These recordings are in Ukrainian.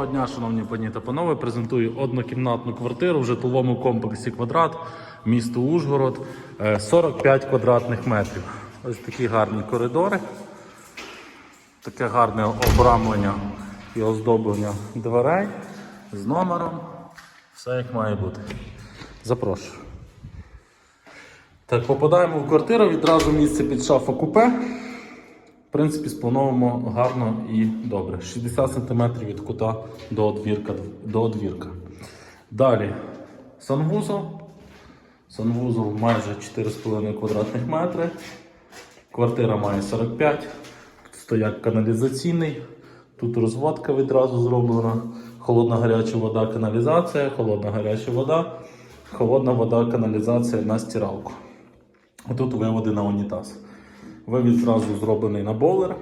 Доброго дня, шановні пані та панове. Презентую однокімнатну квартиру в житловому комплексі квадрат, місто Ужгород, е, 45 квадратних метрів. Ось такі гарні коридори, таке гарне обрамлення і оздоблення дверей з номером. Все як має бути. Запрошую. Так, попадаємо в квартиру, відразу місце під шафа купе. В принципі, сплановано гарно і добре. 60 см від кута до одвірка. До одвірка. Далі санвузол. Санвузол майже 4,5 квадратних метри. Квартира має 45. Тут стояк каналізаційний. Тут розводка відразу зроблена. Холодна гаряча вода, каналізація, холодна гаряча вода, холодна вода, каналізація на стиралку. Тут виводи на унітаз. Вивід зразу зроблений на бойлер.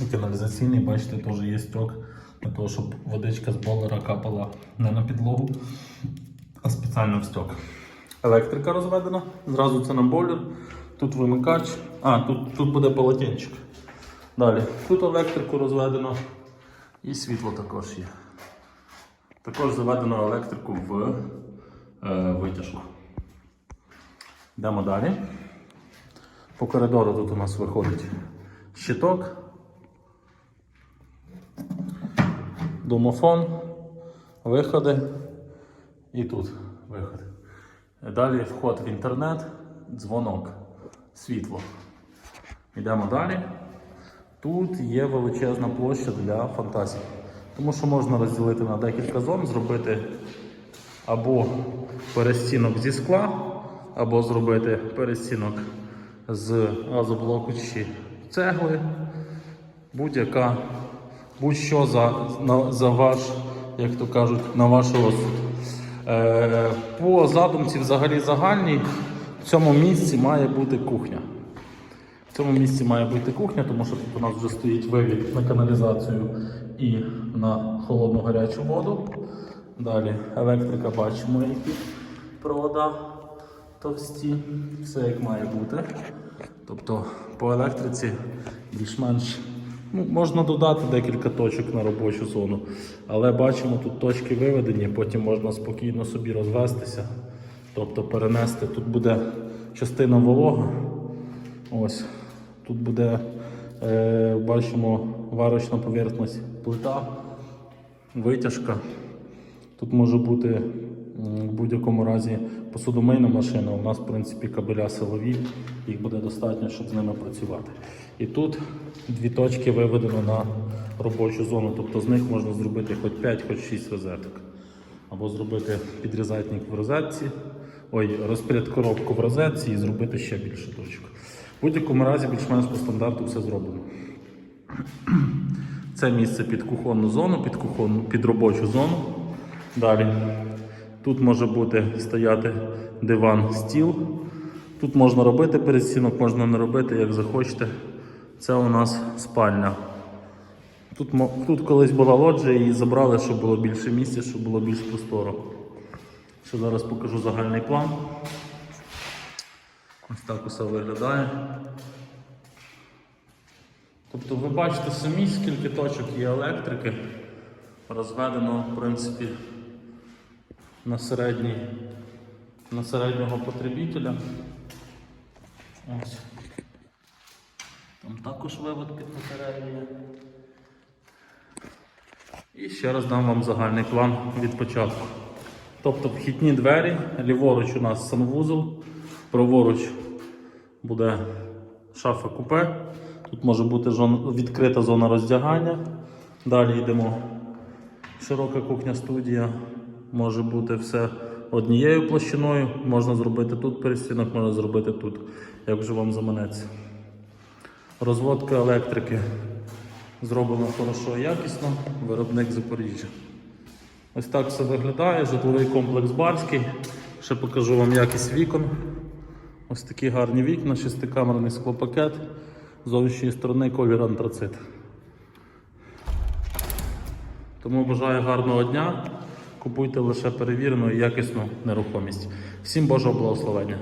І каналізаційний, бачите, теж є стьок для того, щоб водичка з бойлера капала не на підлогу, а спеціально в стьок. Електрика розведена, зразу це на бойлер. Тут вимикач. А, тут, тут буде полотенчик. Далі. Тут електрику розведено і світло також є. Також заведено електрику в е, витяжку. Йдемо далі. По коридору тут у нас виходить щиток, домофон, виходи і тут виходи. Далі вход в інтернет, дзвонок, світло. Йдемо далі. Тут є величезна площа для фантазії. Тому що можна розділити на декілька зон, зробити або перестінок зі скла, або зробити перестінок з газоблоку чи цегли, будь-яка, будь-що за, на, за ваш, як то кажуть, на ваш розсуд. Е, по задумці взагалі загальній в цьому місці має бути кухня. В цьому місці має бути кухня, тому що тут у нас вже стоїть вивід на каналізацію і на холодну гарячу воду. Далі електрика бачимо, які провода товсті, все як має бути. Тобто по електриці більш-менш ну, можна додати декілька точок на робочу зону, але бачимо тут точки виведені, потім можна спокійно собі розвестися, тобто перенести. Тут буде частина волога. Ось тут буде, е, бачимо, варочна поверхність плита, витяжка. Тут може бути в будь-якому разі посудомийна машина. У нас, в принципі, кабеля силові, їх буде достатньо, щоб з ними працювати. І тут дві точки виведено на робочу зону, тобто з них можна зробити хоч 5, хоч 6 розеток. Або зробити підрізатник в розетці, ой, розпоряд коробку в розетці і зробити ще більше точок. В будь-якому разі більш-менш по стандарту все зроблено. Це місце під кухонну зону, під, кухонну, під робочу зону. Далі. Тут може бути стояти диван, стіл. Тут можна робити перестінок, можна не робити, як захочете. Це у нас спальня. Тут, тут колись була лоджія, її забрали, щоб було більше місця, щоб було більш просторо. Ще зараз покажу загальний план. Ось так усе виглядає. Тобто ви бачите самі, скільки точок є електрики. Розведено, в принципі, на, середній, на середнього потребителя. Ось. Там також вивод під батарею. І ще раз дам вам загальний план від початку. Тобто вхідні двері, ліворуч у нас санвузол, праворуч буде шафа купе. Тут може бути відкрита зона роздягання. Далі йдемо. Широка кухня студія. Може бути все однією площиною. Можна зробити тут перестінок, можна зробити тут, як вже вам заманеться. Розводка електрики зроблена хорошо і якісно. Виробник Запоріжжя. Ось так все виглядає. Житловий комплекс Барський. Ще покажу вам якість вікон. Ось такі гарні вікна, шестикамерний склопакет. З зовнішньої сторони колір антрацит. Тому бажаю гарного дня. Купуйте лише перевірену і якісну нерухомість. Всім Божого благословення!